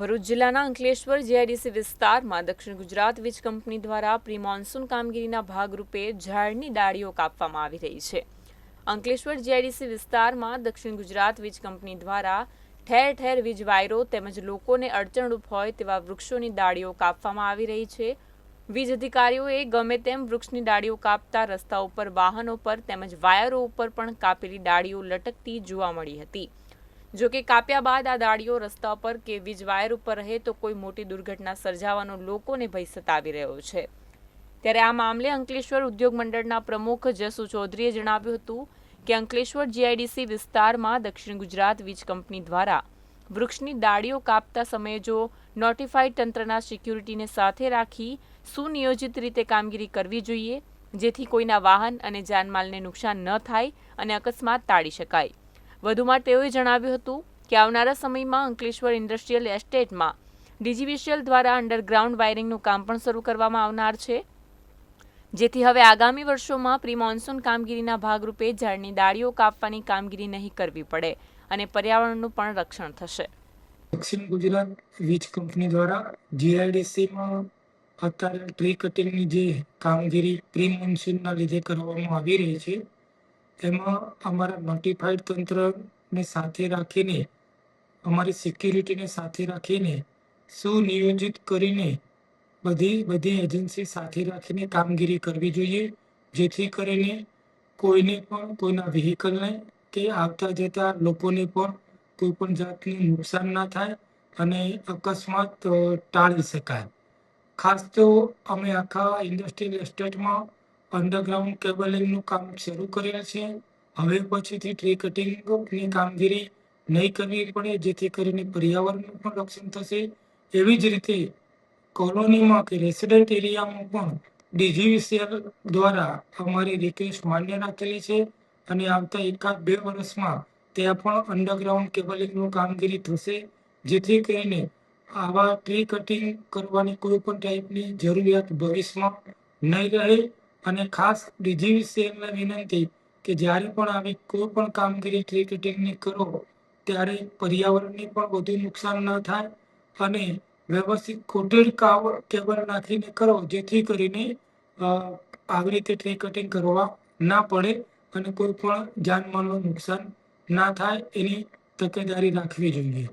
ભરૂચ જિલ્લાના અંકલેશ્વર જીઆઈડીસી વિસ્તારમાં દક્ષિણ ગુજરાત વીજ કંપની દ્વારા પ્રી મોન્સૂન કામગીરીના ભાગરૂપે ઝાડની ડાળીઓ કાપવામાં આવી રહી છે. અંકલેશ્વર જીઆઈડીસી વિસ્તારમાં દક્ષિણ ગુજરાત વીજ કંપની દ્વારા ઠેર ઠેર વીજ વાયરો તેમજ લોકોને અડચણરૂપ હોય તેવા વૃક્ષોની ડાળીઓ કાપવામાં આવી રહી છે. વીજ અધિકારીઓએ ગમે તેમ વૃક્ષની ડાળીઓ કાપતા રસ્તા ઉપર, વાહનો પર તેમજ વાયરો ઉપર પણ કાપેલી ડાળીઓ લટકતી જોવા મળી હતી. જો કે કાપ્યા બાદ આ દાળીઓ રસ્તા પર કે વીજ વાયર ઉપર રહે તો કોઈ મોટી દુર્ઘટના સર્જાવાનો લોકોને ભય સતાવી રહ્યો છે. ત્યારે આ મામલે અંકલેશ્વર ઉદ્યોગ મંડળના પ્રમુખ જસુ ચૌધરીએ જણાવ્યું હતું કે અંકલેશ્વર જીઆઈડીસી વિસ્તારમાં દક્ષિણ ગુજરાત વીજ કંપની દ્વારા વૃક્ષની ડાળીઓ કાપતા સમયે જો નોટિફાઈડ તંત્રના સિક્યુરિટીને સાથે રાખી સુનિયોજિત રીતે કામગીરી કરવી જોઈએ, જેથી કોઈના વાહન અને જાનમાલને નુકસાન ન થાય અને અકસ્માત ટાળી શકાય. વધુમાં તેઓએ જણાવ્યું હતું કે આવનારા સમયમાં અંકલેશ્વર ઇન્ડસ્ટ્રીયલ એસ્ટેટમાં ડીજીવીસીએલ દ્વારા અંડરગ્રાઉન્ડ વાયરિંગનું કામ પણ શરૂ કરવામાં આવનાર છે. જેથી હવે આગામી વર્ષોમાં પ્રી મોન્સૂન કામગીરીના ભાગરૂપે ઝાડની ડાળીઓ કાપવાની કામગીરી નહીં કરવી પડે અને પર્યાવરણનું પણ રક્ષણ થશે. દક્ષિણ ગુજરાત વીજ કંપની દ્વારા જીઆઈડીસીમાં અત્યારે ટ્રી કટિંગની જે કામગીરી પ્રી મોન્સૂનના લીધે કરવામાં આવી રહી છે એમાં અમારા નોટિફાઈડ તંત્રને સાથે રાખીને, અમારી સિક્યુરિટીને સાથે રાખીને, સુનિયોજિત કરીને બધી બધી એજન્સી સાથે રાખીને કામગીરી કરવી જોઈએ. જેથી કરીને કોઈને પણ કોઈના વ્હીકલને કે આવતા જતા લોકોને પણ કોઈ પણ જાતનું નુકસાન ના થાય અને અકસ્માત ટાળી શકાય. ખાસ તો અમે આખા ઇન્ડસ્ટ્રીયલ એસ્ટેટમાં અંડરગ્રાઉન્ડ કેબલિંગનું કામ શરૂ કરેલ છે. હવે પછીથી ટ્રી કટિંગની કામગીરી નહીં કરવી પડે, જેથી કરીને પર્યાવરણનું પણ રક્ષણ થશે. એવી જ રીતે કોલોનીમાં કે રેસિડેન્ટ એરિયામાં પણ ડીજીવીસીએલ દ્વારા અમારી રિક્વેસ્ટ માન્ય રાખેલી છે અને આવતા એકાદ બે વર્ષમાં ત્યાં પણ અંડરગ્રાઉન્ડ કેબલિંગનું કામગીરી થશે. જેથી કરીને આવા ટ્રી કટિંગ કરવાની કોઈ પણ ટાઈપની જરૂરિયાત ભવિષ્યમાં નહીં રહે. અને ખાસ ડીજીવીસીએલને વિનંતી કે જ્યારે પણ આવી કોઈ પણ કામગીરી ટ્રી કટિંગની કરો, ત્યારે પર્યાવરણને પણ વધુ નુકસાન ન થાય અને વ્યવસ્થિત કોટેડ કેબલ નાખીને કરો, જેથી કરીને આવી રીતે ટ્રી કટિંગ કરવા ના પડે અને કોઈ પણ જાનમાલનું નુકસાન ના થાય, એની તકેદારી રાખવી જોઈએ.